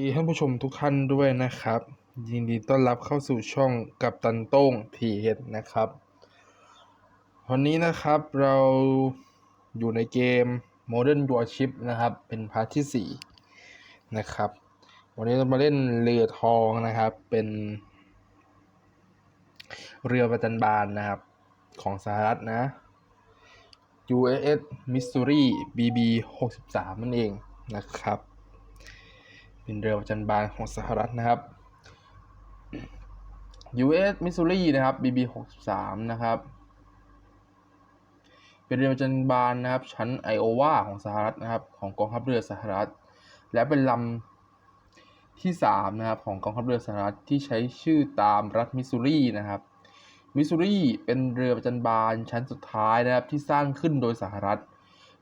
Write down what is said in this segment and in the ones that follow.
ดีท่านผู้ชมทุกท่านด้วยนะครับ ยินดีต้อนรับเข้าสู่ช่องกับตันโต้งทีเฮดนะครับ วันนี้นะครับเราอยู่ในเกม Modern Warship นะครับ เป็นพาร์ทที่ 4 นะครับ วันนี้เรามาเล่นเรือทองนะครับ เป็นเรือประจันบานนะครับ ของสหรัฐนะ USS Missouri BB 63นั่นเองนะครับ เป็นเรือประจันบานของสหรัฐนะครับ U.S. Missouri นะครับ BB 63นะครับ เป็นเรือประจันบานนะครับ ชั้นไอโอวาของสหรัฐนะครับ ของกองทัพเรือสหรัฐ และเป็นลำที่3นะครับของกองทัพเรือสหรัฐที่ใช้ชื่อตามรัฐมิสซูรีนะครับ มิสซูรีเป็นเรือประจันบานชั้นสุดท้ายนะครับที่สร้างขึ้นโดยสหรัฐ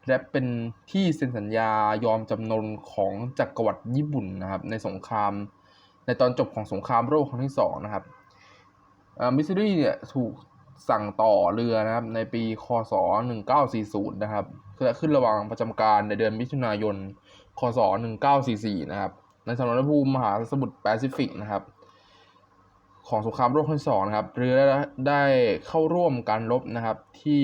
และเป็นที่เซ็นสัญญายอมจำนนของจักรวรรดิญี่ปุ่นนะครับในสงคราม ในตอนจบของสงครามโลกครั้งที่สองนะครับมิสซิรี่เนี่ยถูกสั่งต่อเรือนะครับในปีคศ 1940 นะครับและขึ้นระหว่างประจำการในเดือนมิถุนายน คศ 1944 นะครับในสมรภูมิมหาสมุทรแปซิฟิกนะครับของสงครามโลกครั้งที่สองนะครับเรือได้เข้าร่วมการรบนะครับที่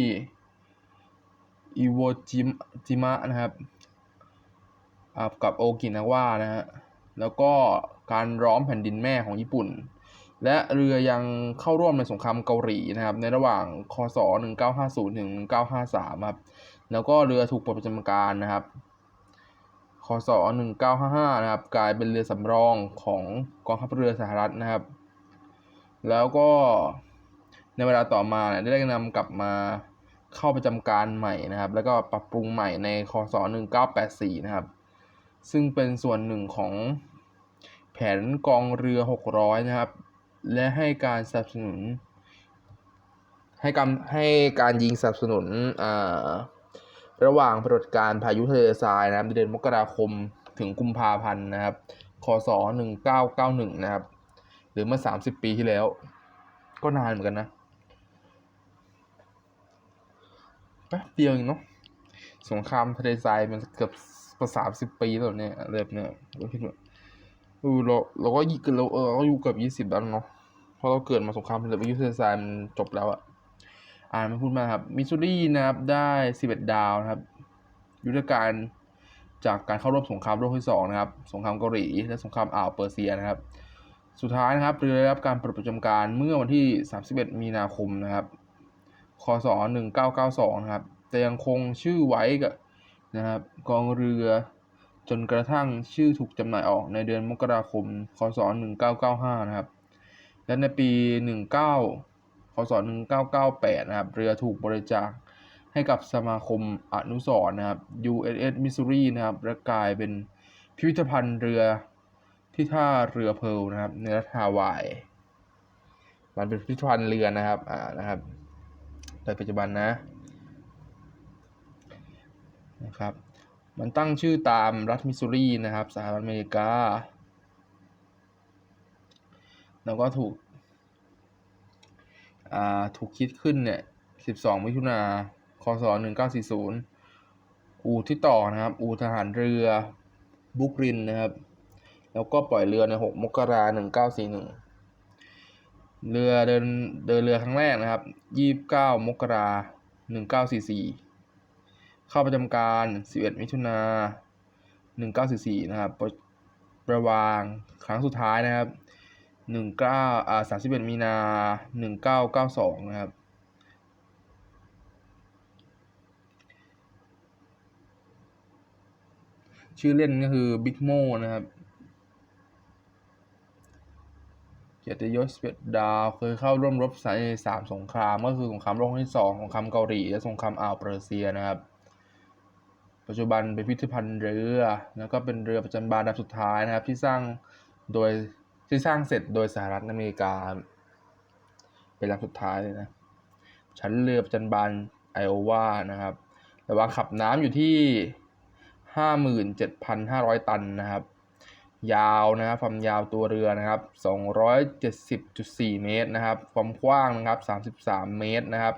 อิโวจิจิมะนะครับกับโอกินาวะนะฮะแล้วก็การร้อมแผ่นดินแม่ของญี่ปุ่น และเรือยังเข้าร่วมในสงครามเกาหลีนะครับ ในระหว่างคศ 1950ถึง1953ครับแล้วก็เรือถูกปลดประจำการนะครับคศ 1955 นะครับ กลายเป็นเรือสำรองของกองทัพเรือสหรัฐนะครับ แล้วก็ในเวลาต่อมาได้นำกลับมา เข้าประจำการใหม่นะครับ แล้วก็ปรับปรุงใหม่ในคศ1984 นะครับ ซึ่งเป็นส่วนหนึ่งของแผนกองเรือ 600 นะครับ และให้การสนับสนุน ให้การให้การยิงสนับสนุนระหว่างปฏิบัติการพายุทะเลทรายนะครับเดือนมกราคมถึงกุมภาพันธ์นะครับ คศ 1991 นะครับ หรือเมื่อ 30 ปีที่แล้ว ก็นานเหมือนกันนะ แป๊บเดียวเองเนาะสงครามทะเลทรายมันเกือบประสามสิบปีแล้วเนี่ยเริ่มเนี่ยเราคิดว่าเออเราเราก็ยี่เราเออเราอยู่เกือบยี่สิบแล้วเนาะเพราะเราเกิดมาสงครามทะเลทรายมันจบแล้วอะอ่านไม่พูดมาครับมิสซูรีนะครับได้สิบเอ็ดดาวนะครับ ยุทธการจากการเข้าร่วมสงครามโลกที่สองนะครับ สงครามเกาหลีและสงครามอ่าวเปอร์เซียนะครับ สุดท้ายนะครับเรือได้รับการปลดประจำการเมื่อวันที่ 31 มีนาคมนะครับ คศ1992นะครับ แต่ยังคงชื่อไว้กับนะครับกองเรือจนกระทั่งชื่อถูกจำหน่ายออกในเดือนมกราคม คศ 1995 นะครับ และในปี 19 คศ 1998 นะครับ เรือถูกบริจาคให้กับสมาคมอนุสรณ์นะครับ USS Missouri นะครับ และกลายเป็นพิพิธภัณฑ์เรือที่ท่าเรือเพลนะครับในรัฐฮาวาย มันเป็นพิพิธภัณฑ์เรือนะครับ อ่า นะครับ ในปัจจุบันนะนะครับ มันตั้งชื่อตามรัฐมิสซูรีนะครับสหรัฐอเมริกา แล้วก็ถูกถูกคิดขึ้นเนี่ย 12 มิถุนาคศ 1940 อูที่ต่อนะครับ อูทหารเรือบุกรินนะครับ แล้วก็ปล่อยเรือใน 6 มกราคม 1941 เรือเดินเดินเรือครั้งแรกนะครับ29มกราคม1944เข้าประจำการ11มิถุนา1944นะครับ ประวางครั้งสุดท้ายนะครับ19อ่า31มีนา1992นะครับ ชื่อเล่นก็คือบิ๊กโมนะครับ กียรติยศเวดดาว เคยเข้าร่วมรบในสามสงคราม ก็คือสงครามโลกครั้งที่สองสงครามเกาหลีและสงครามอ่าวเปอร์เซียนะครับ ปัจจุบันเป็นพิพิธภัณฑ์เรือ แล้วก็เป็นเรือประจันบานลำสุดท้ายนะครับ ที่สร้างโดยที่สร้างเสร็จโดยสหรัฐอเมริกา เป็นลำสุดท้ายเลยนะ ชั้นเรือประจันบานไอโอวานะครับแต่ว่าขับน้ำอยู่ที่ 57,500 ตันนะครับ ยาวนะครับ ความยาวตัวเรือนะครับ 270.4 เมตรนะครับ ความกว้างนะครับ 33 เมตรนะครับ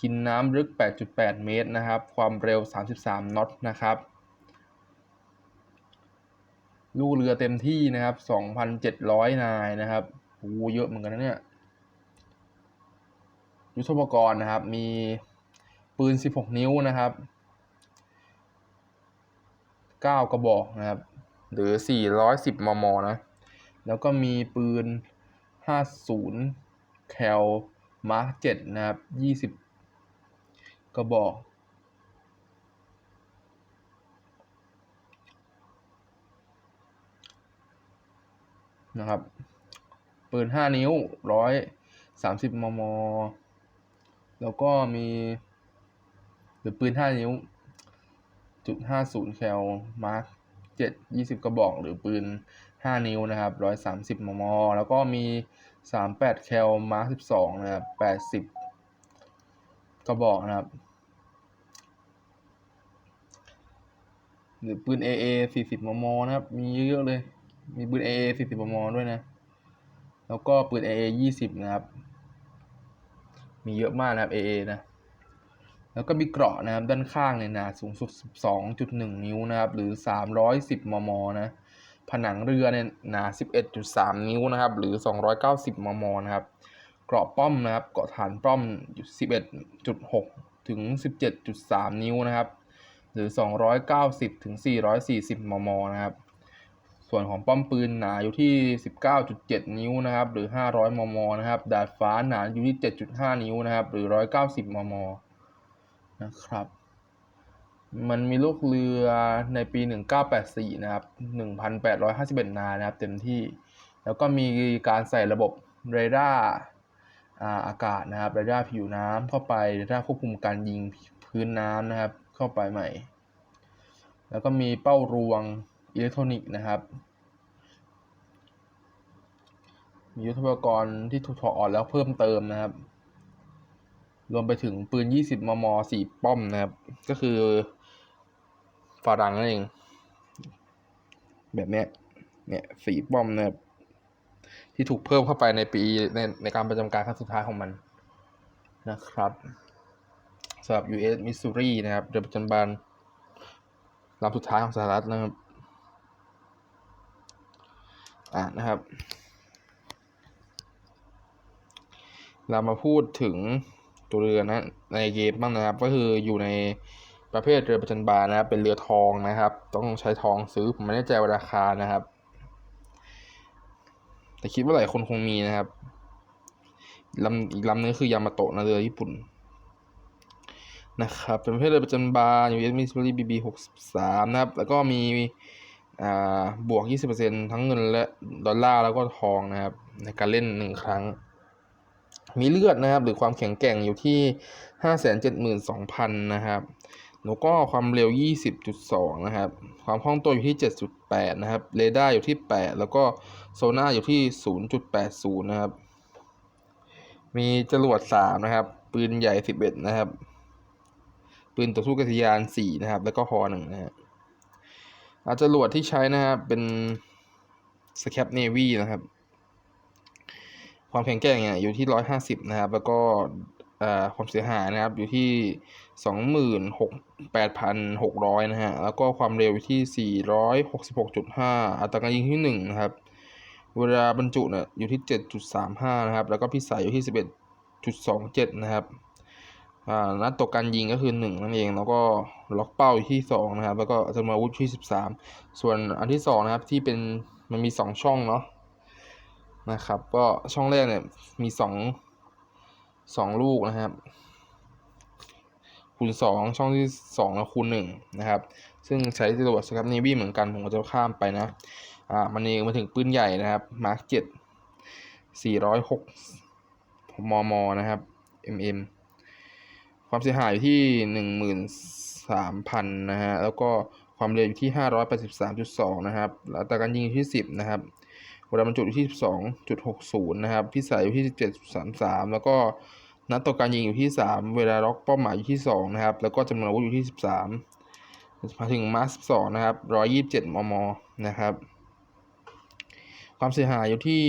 กินน้ำลึก 8.8 เมตรนะครับ ความเร็ว 33 น็อตนะครับ ลูกเรือเต็มที่นะครับสองพันเจ็ดร้อยนายนะครับโอ้โหเยอะเหมือนกันนะเนี่ย ยุทธปกรณ์นะครับ มีปืน 16 นิ้วนะครับ 9 กระบอกนะครับ หรือ 410 มม นะ แล้วก็มีปืน 50 แคลมาร์ค7นะครับ 20 กระบอก นะครับ ปืน 5 นิ้ว 130 มม แล้วก็มี หรือปืน 5 นิ้วจุด50 แคลมาร์ค 7 20 กระบอก หรือปืน 5 นิ้วนะครับ 130 มม แล้วก็มี 38 แคลมาร์ค12 นะครับ 80 กระบอกนะครับ หรือปืน AA 40 มม นะครับ มีเยอะเลย มีปืน AA 40 มม ด้วยนะ แล้วก็ปืน AA 20 นะครับ มีเยอะมากนะครับ AA นะ แล้วก็มีเกราะนะครับด้านข้างเนี่ยหนาสูงสุด 12.1 นิ้วนะครับหรือ 310 มมนะผนังเรือเนี่ยหนา 11.3 นิ้วนะครับหรือ 290 มมนะครับเกราะป้อมนะครับเกราะฐานป้อมอยู่11.6 ถึง 17.3 นิ้วนะครับหรือ 290 ถึง 440 มมนะครับส่วนของป้อมปืนหนาอยู่ที่ 19.7 นิ้วนะครับหรือ 500 มมนะครับดาดฟ้าหนาอยู่ที่ 7.5 นิ้วนะครับหรือ 190 มม นะครับ มันมีลูกเรือในปี 1984 นะครับ 1,851 นายนะครับ เต็มที่ แล้วก็มีการใส่ระบบเรดาร์อาอากาศนะครับเรดาร์ผิวน้ำเข้าไปเรดาร์ควบคุมการยิงพื้นน้ำนะครับ เข้าไปใหม่ แล้วก็มีเป้ารวงอิเล็กทรอนิกส์นะครับมียุทธปกรณ์ที่ถูกถอดออกแล้วเพิ่มเติมนะครับ รวมไปถึงปืน 20 มม 4 ป้อมนะครับ ก็คือฝาดังนั่นเอง แบบเนี้ยเนี่ยสี่ป้อมนะครับที่ถูกเพิ่มเข้าไปในปีในในการประจำการครั้งสุดท้ายของมันนะครับสำหรับ US Missouri นะครับเรือประจำบานลำสุดท้ายของสหรัฐนะครับ อ่านะครับ เรามาพูดถึง ตัวเรือนะในเกมบ้างนะครับ ก็คืออยู่ในประเภทเรือประจันบานนะครับ เป็นเรือทองนะครับ ต้องใช้ทองซื้อผมไม่แน่ใจว่าราคานะครับ แต่คิดว่าหลายคนคงมีนะครับลำอีกลำนึงคือยามาโตะนะเรือญี่ปุ่นนะครับเป็นประเภทเรือประจันบาน US Missouri BB 63นะครับ แล้วก็มีอ่าบวก 20%ทั้งเงินและดอลลาร์แล้วก็ทองนะครับ ในการเล่นหนึ่งครั้ง มีเลือดนะครับ หรือความแข็งแกร่งอยู่ที่ 572,000 นะครับ แล้วก็ความเร็ว 20.2 นะครับ ความคล่องตัวอยู่ที่ 7.8 นะครับ เรดาร์อยู่ที่ 8 แล้วก็โซน่าอยู่ที่ 0.80 นะครับ มีจรวด 3 นะครับ ปืนใหญ่ 11 นะครับ ปืนต่อสู้กัษยาน 4 นะครับ แล้วก็ฮอ1นะฮะอาจรวดที่ใช้นะครับ เป็นสแคปเนวีนะครับ ความแข็งแกร่งเนี่ยอยู่ที่ร้อยห้าสิบนะครับ แล้วก็ความเสียหายนะครับอยู่ที่สองหมื่นหกแปดพันหกร้อยนะฮะ แล้วก็ความเร็วอยู่ที่สี่ร้อยหกสิบหกจุดห้าอัตราการยิงที่หนึ่งนะครับ เวลาบรรจุเนี่ยอยู่ที่เจ็ดจุดสามห้านะครับ แล้วก็พิสัยอยู่ที่สิบเอ็ดจุดสองเจ็ดนะครับนัดตกการยิงก็คือหนึ่งนั่นเอง แล้วก็ล็อกเป้าอยู่ที่สองนะครับ แล้วก็จำนวนอาวุธที่สิบสามส่วนอันที่สองนะครับ ที่เป็นมันมีสองช่องเนาะ นะครับ ก็ช่องแรกเนี่ยมีสองสองลูกนะครับคูณสองช่องที่สองแล้วคูณหนึ่งนะครับ ซึ่งใช้จรวดสครับเนวี่เหมือนกันผมก็จะข้ามไปนะอ่ามันเองมาถึงปืนใหญ่นะครับมาร์คเจ็ดสี่ร้อยหกมมนะครับ mm ความเสียหายอยู่ที่หนึ่งหมื่นสามพันนะฮะแล้วก็ความเร็วอยู่ที่ห้าร้อยแปดสิบสามจุดสองนะครับแล้วแต่การยิงที่สิบนะครับ เวลาบรรจุอยู่ที่12.60 นะครับ พิสัยอยู่ที่ 17.33 แล้วก็นัดต่อการยิงอยู่ที่ 3 เวลาล็อกเป้าหมายอยู่ที่ 2 นะครับ แล้วก็จำนวนอาวุธอยู่ที่ 13 มาถึงมาส2นะครับ 127 มม นะครับ ความเสียหายอยู่ที่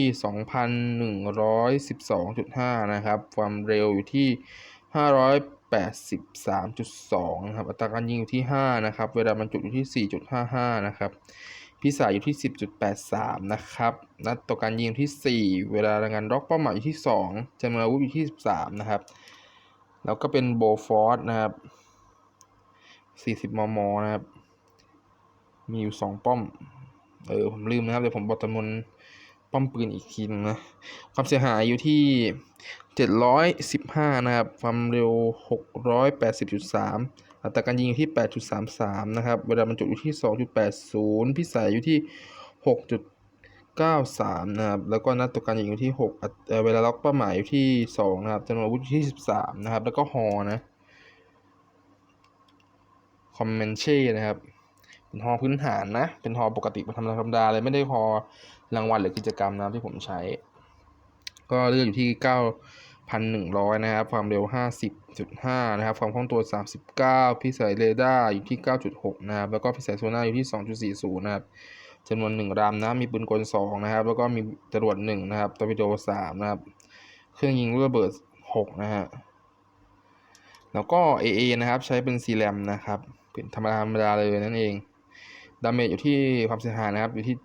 2,112.5 นะครับ ความเร็วอยู่ที่ 583.2 นะครับ อัตราการยิงอยู่ที่ 5 นะครับ เวลาบรรจุอยู่ที่ 4.55 นะครับ พิสายอยู่ที่ 10.83 นะครับ นัดต่อการยิงที่ 4 เวลารายงานล็อกเป้าหมายอยู่ที่ 2จำนวนอาวุธอยู่ที่ 13 นะครับ แล้วก็เป็นโบฟอร์ดนะครับ 40 มม นะครับ มีอยู่ 2 ป้อม เออ ผมลืมนะครับ เดี๋ยวผมบอกจำนวนป้อมปืนอีกทีนึงนะ ความเสียหายอยู่ที่ 715 นะครับ ความเร็ว 680.3 อัตราการยิงอยู่ที่ 8.33 นะครับ เวลาบรรจุอยู่ที่ 2.80 พิสัยอยู่ที่ 6.93 นะครับ แล้วก็นัดต่อการยิงอยู่ที่6เออเวลาล็อกเป้าหมายอยู่ที่ 2 นะครับจำนวนอาวุธอยู่ที่ 13 นะครับ แล้วก็ฮอนะ คอมเมนเช่นะครับ เป็นฮอพื้นฐานนะ เป็นฮอปกติธรรมดาธรรมดาเลย ไม่ได้ฮอรางวัลหรือกิจกรรมนะที่ผมใช้ ก็เลือกอยู่ที่ 9 9,100 นะครับ ความเร็ว 50.5 นะครับ ความคล่องตัว 39 พิสัยเรดาร์อยู่ที่ 9.6 นะครับ แล้วก็พิสัยโซน่าอยู่ที่ 2.40 นะครับจำนวน1รำนะ มีปืนกล 2 นะครับ แล้วก็มีจรวด 1 นะครับตอร์ปิโด 3 นะครับ เครื่องยิงลูกระเบิด 6 นะฮะ แล้วก็ AA นะครับ ใช้เป็น c ีแรมนะครับ เป็นธรรมดาธรรมดาเลยนั่นเอง ดาเมจอยู่ที่ความเสียหายนะครับ อยู่ที่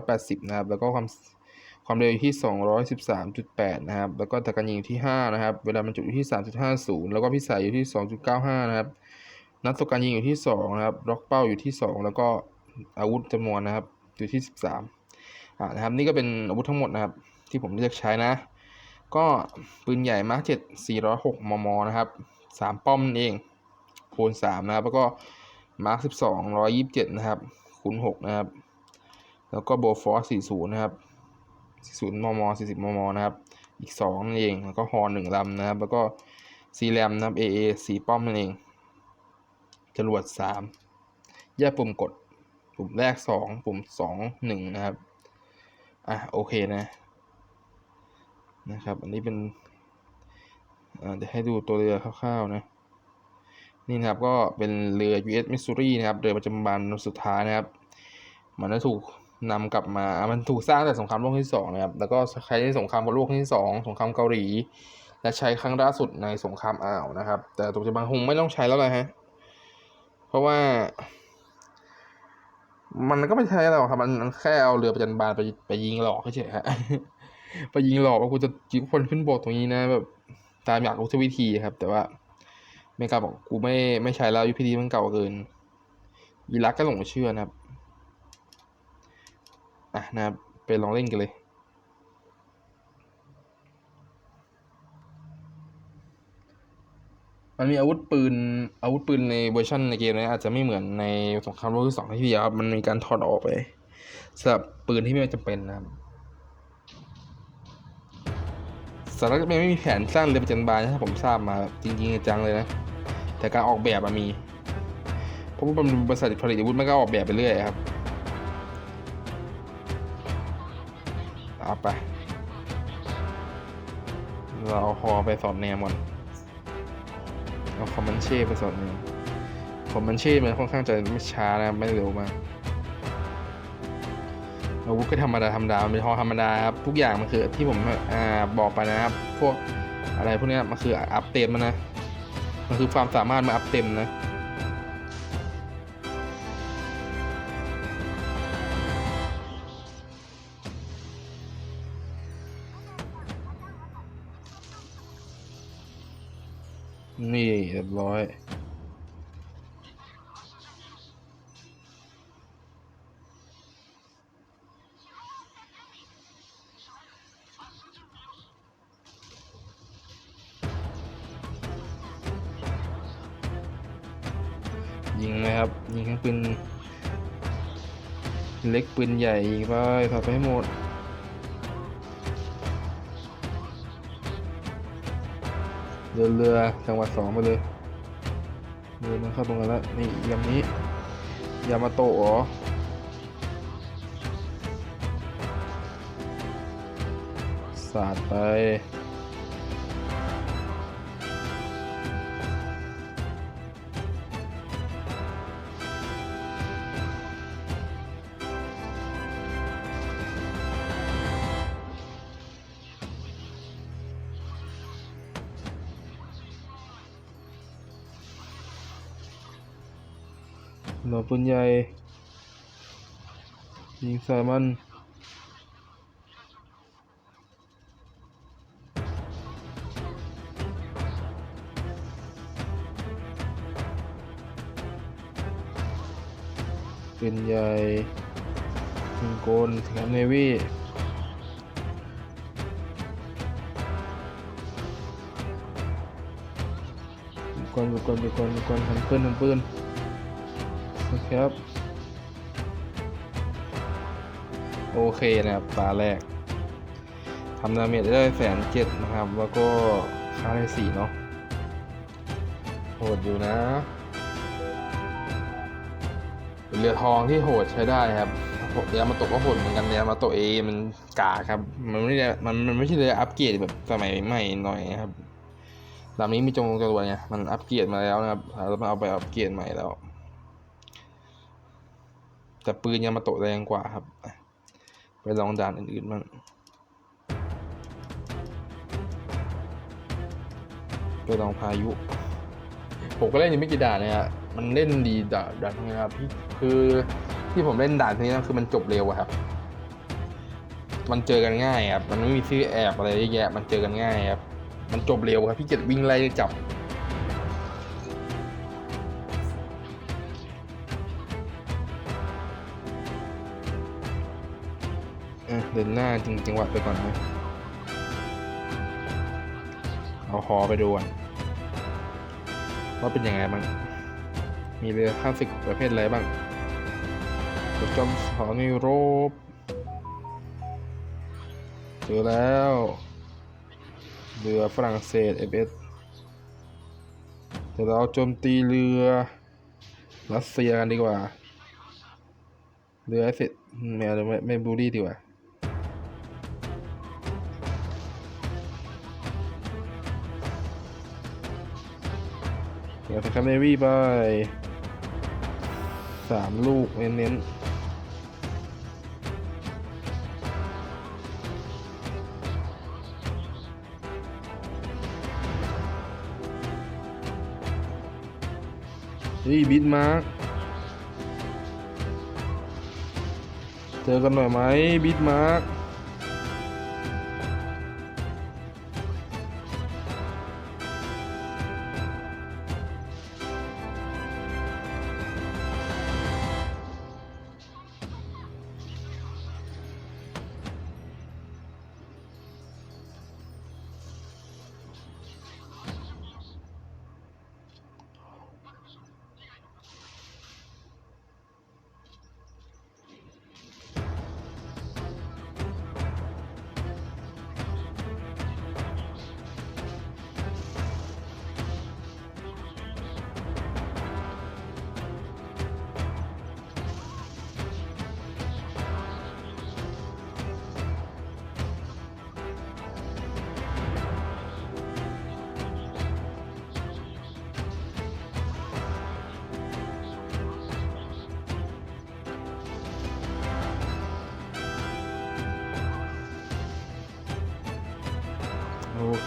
780 นะครับ แล้วก็ความ ความเร็วอยู่ที่ 213.8 นะครับ แล้วก็ต่การยิงอยู่ที่ 5 นะครับ เวลาบรรจุอยู่ที่ 3.50 แล้วก็พิสัยอยู่ที่ 2.95 นะครับ นัดต่อการยิงอยู่ที่ 2 นะครับ ล็อกเป้าอยู่ที่ 2 แล้วก็อาวุธจำนวนนะครับ อยู่ที่ 13อ่านะครับ นี่ก็เป็นอาวุธทั้งหมดนะครับ ที่ผมเลือกใช้นะ ก็ปืนใหญ่มาร์ค7 406 มม นะครับ 3 ป้อมนั่นเองคูณ3นะครับ แล้วก็มาร์ค12 127 นะครับ คูณ6นะครับ แล้วก็โบฟอร์40 นะครับ 40มม 40 มม นะครับ อีก 2 นั่นเอง แล้วก็ฮอ1ลำนะครับ แล้วก็ซีแรมนะครับ AA 4ป้อมนั่นเอง จรวด 3 แยกปุ่มกด ปุ่มแรก 2 ปุ่ม 2 1 นะครับ อะ โอเคนะ นะครับ อันนี้เป็นเดี๋ยวให้ดูตัวเรือคร่าวๆนะ นี่นะครับ ก็เป็นเรือ US Missouri นะครับ เรือประจำบานสุดท้ายนะครับ มันได้ถูก นำกลับมามันถูกสร้างแต่สงครามโลกที่สองนะครับแล้วก็ใช้ในสงครามโลกที่สองสงครามเกาหลี และใช้ครั้งล่าสุดในสงครามอ่าวนะครับ แต่ปัจจุบันคงไม่ต้องใช้แล้วเลยฮะเพราะว่า มันก็ไม่ใช่หรอกครับมันแค่เอาเรือประจันบานไปไปยิงหลอกเฉยฮะไปยิงหลอกว่ากูจะยิงคนขึ้นบกตรงนี้นะแบบตามอยากรู้วิธีครับ แต่ว่าไม่กล้าบอกกูไม่ไม่ใช้แล้วยุคดีมันเก่าเกินอีรักก็หลงเชื่อนะครับ อะนะครับไปลองเล่นกันเลยมันมีอาวุธปืนอาวุธปืนในเวอร์ชันในเกมนี้อาจจะไม่เหมือนในสงครามโลกที่สองที่เดียวครับมันมีการถอดออกไปสำหรับปืนที่ไม่จำเป็นนะครับสหรัฐเมริกาไม่มีแผนสร้างเรือประจันบานนะถ้าผมทราบมาจริงๆจังเลยนะ แต่การออกแบบมันมีเพราะว่ามันบริษัทผลิตอาวุธมันก็ออกแบบไปเรื่อยครับ เอาไป เราเอาคอไปสอดแนมก่อนเอาคอมมันเช่ไปสอดแนมคอมมันเช่มันค่อนข้างจะไม่ช้านะไม่เร็วมากอาวุธก็ธรรมดาธรรมดาเป็นฮอธรรมดาครับทุกอย่างมันคือที่ผมอ่าบอกไปนะครับ พวกอะไรพวกนี้มันคืออัพเต็มมันนะ มันคือความสามารถมาอัพเต็มนะ บร้อยยิงเลยครับ ยิงทั้งปืนเล็กปืนใหญ่ยิงไปถอดไปให้หมดเรือเรือจังหวัดสองไปเลย เดินมาเข้าตรงกันแล้วนี่ยำนี้ยามาโตะเหรอสาดไป หน่อปืนใหญ่ยิงใส่มันป็นใหญ่ยิงโกนแถมเนวี่ยิงกอนยิงกอนยิงกอนยิงกอนทำปืนทำปืนโอเครับ โอเคนะครับตาแรกทำดาเมจได้แสนเจ็ดนะครับ แล้วก็ค่าได้สี่เนาะโหดอยู่นะเป็นเรือทองที่โหดใช้ได้ครับยามาตะก็โหดเหมือนกันยามาตะเอมันกากครับ มันไม่ได้มันมันไม่ใช่เรืออัปเกรดแบบสมัยใหม่หน่อยนะครับลำนี้มีจงจรวดไงมันอัปเกรดมาแล้วนะครับแล้วมันเอาไปอัปเกรดใหม่แล้ว แต่ปืนยามาโตะแรงกว่าครับ ไปลองด่านอื่นๆบ้างไปลองพายุ ผมก็เล่นยังไม่กี่ด่านเนี่ยมันเล่นดีด่านด่านนี้ครับพี่คือที่ผมเล่นด่านนี้นะคือมันจบเร็วอะครับ มันเจอกันง่ายครับ มันไม่มีชื่อแอบอะไรเยอะแยะ มันเจอกันง่ายครับ มันจบเร็วครับพี่เจ็ดวิ่งไล่จับ อะเดินหน้าจริงจังหวะไปก่อนนะเอาคอไปดูก่อนว่าเป็นยังไงบ้าง มีเรือข้าศึกประเภทอะไรบ้างรถจอมสถานีรบเจอแล้ว เรือฝรั่งเศส FS เดี๋ยวเราโจมตีเรือรัสเซียกันดีกว่า เรือเสร็จไม่เอาไม่ไม่บูลลี่ดีกว่า เดี๋ยวสแคมเนวี่ไปสามลูกเน้นๆนี่บิดมาร์กเจอกันหน่อยไหมบิดมาร์ก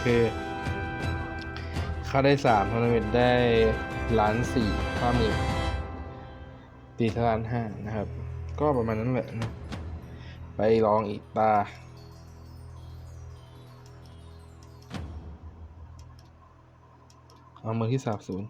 คือเขาได้สามทัวร์นาเมนต์ได้ล้านสี่ห้าหมื่นตีทล้านห้านะครับ ก็ประมาณนั้นแหละนะไปลองอีกตาเอามือที่สามศูนย์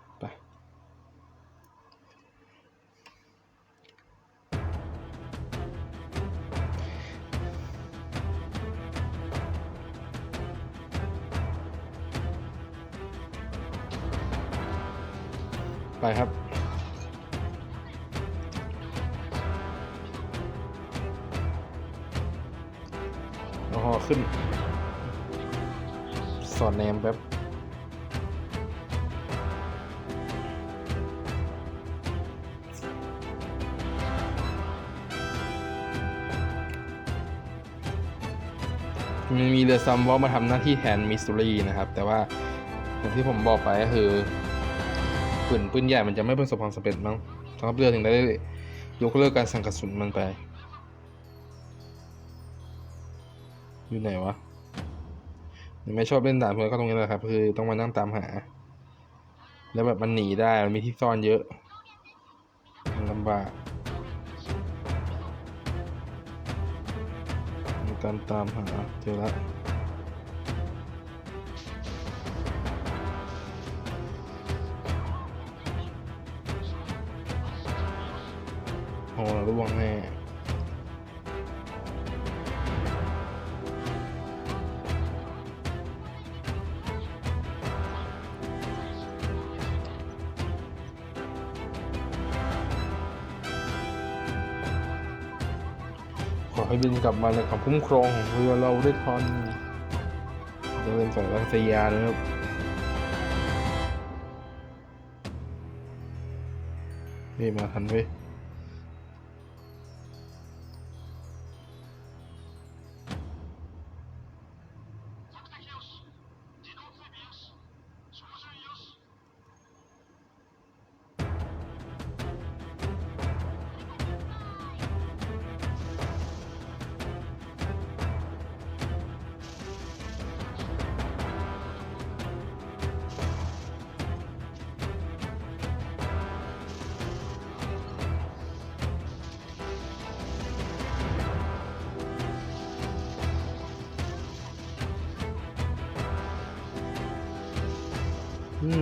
มันมีเรือซัมวอลมาทำหน้าที่แทนมิสซูรีนะครับ แต่ว่าอย่างที่ผมบอกไปก็คือปืนปืนใหญ่มันจะไม่ประสบความสำเร็จมั้งทางทัพเรือถึงได้ยกเลิกการสั่งกระสุนมันไป อยู่ไหนวะไม่ชอบเล่นด่านเพลินก็ตรงนี้แหละครับ คือต้องมานั่งตามหา แล้วแบบมันหนีได้มันมีที่ซ่อนเยอะมันลำบาก การตามหาเจอละโอ้ระวังแน่ ให้บินกลับมาในความคุ้มครองของเรือเราได้ทันจะเป็นสายรัสยานนะครับนี่มาทันเว้ย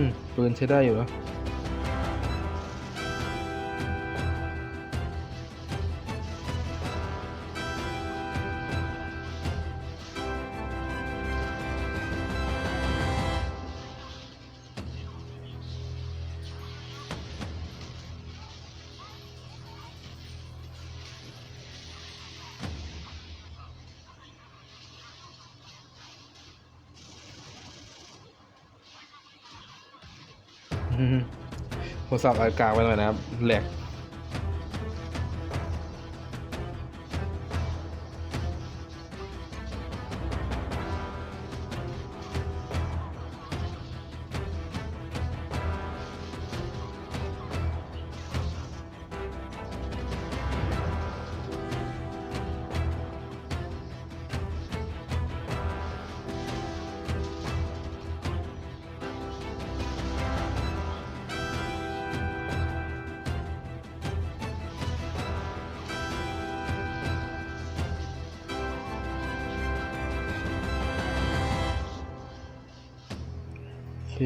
มปืนใช้ได้อยู่นะ ทรศัพท์อากาศไว้หน่อยนะครับแหลก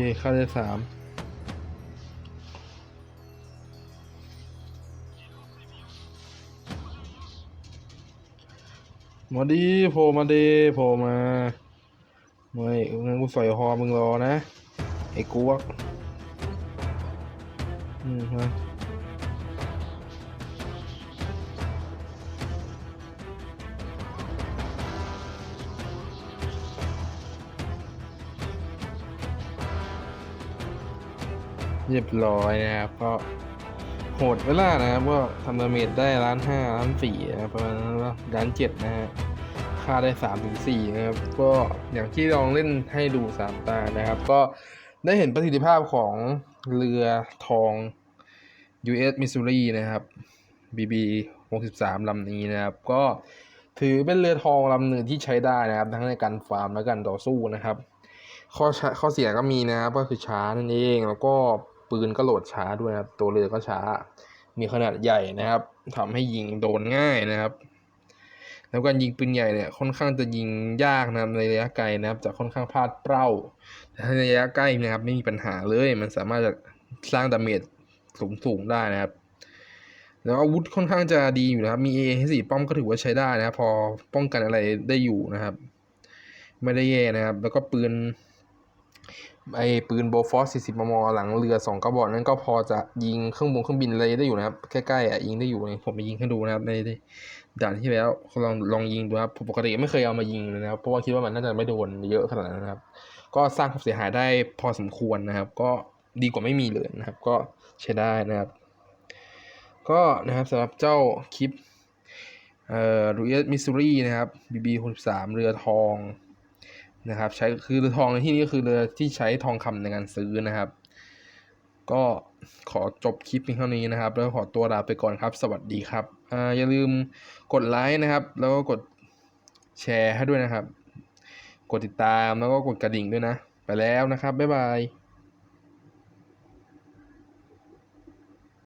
คค่าได้สามมาดีโผล่มาดีโผล่มาไม่งั้นกูใส่ฮอมึงรอนะ ไอ้กวก อืมฮะ เรียบร้อยนะครับ ก็โหดเวลานะครับก็ทำดาเมจได้ล้านห้าล้านสี่นะประมาณนั้นว่าล้านเจ็ดนะฮะค่าได้3ามถึงสี่นะครับ ก็อย่างที่ลองเล่นให้ดู3ตานะครับ ก็ได้เห็นประสิทธิภาพของเรือทอง US Missouri นะครับ BB 63ลำนี้นะครับ ก็ถือเป็นเรือทองลำหนึ่งที่ใช้ได้นะครับ ทั้งในการฟาร์มและการต่อสู้นะครับ ข้อข้อเสียก็มีนะครับ ก็คือช้านั่นเองแล้วก็ ปืนก็โหลดช้าด้วยนะครับ ตัวเรือก็ช้า มีขนาดใหญ่นะครับทำให้ยิงโดนง่ายนะครับ แล้วการยิงปืนใหญ่เนี่ยค่อนข้างจะยิงยากนะครับในระยะไกลนะครับ จะค่อนข้างพลาดเป้าแต่ในระยะใกล้นะครับ ไม่มีปัญหาเลย มันสามารถจะสร้างดาเมจสูงสูงๆได้นะครับ แล้วอาวุธค่อนข้างจะดีอยู่นะครับ มี A ให้สี่ป้อมก็ถือว่าใช้ได้นะครับ พอป้องกันอะไรได้อยู่นะครับ ไม่ได้แย่นะครับ แล้วก็ปืน ไอปืนโบฟอส40 มม หลังเรือสองกระบอกนั้นก็พอจะยิงเครื่องบงเครื่องบินอะไรได้อยู่นะครับ ใกล้ๆอะยิงได้อยู่เนี่ยผมไปยิงให้ดูนะครับในด่านที่แล้วลองลองยิงดูครับปกติไม่เคยเอามายิงเลยนะครับเพราะว่าคิดว่ามันน่าจะไม่โดนเยอะขนาดนั้นนะครับ ก็สร้างความเสียหายได้พอสมควรนะครับ ก็ดีกว่าไม่มีเลยนะครับ ก็ใช้ได้นะครับ ก็นะครับสำหรับเจ้าคลิปเอ่อรูเอสมิสซูรีนะครับ BB 63เรือทอง นะครับ ใช้คือเรือทองในที่นี้ก็คือเรือที่ใช้ทองคำในการซื้อนะครับ ก็ขอจบคลิปเพียงเท่านี้นะครับ แล้วขอตัวลาไปก่อนครับ สวัสดีครับอ่าอย่าลืมกดไลค์นะครับ แล้วก็กดแชร์ให้ด้วยนะครับ กดติดตามแล้วก็กดกระดิ่งด้วยนะ ไปแล้วนะครับบ๊ายบาย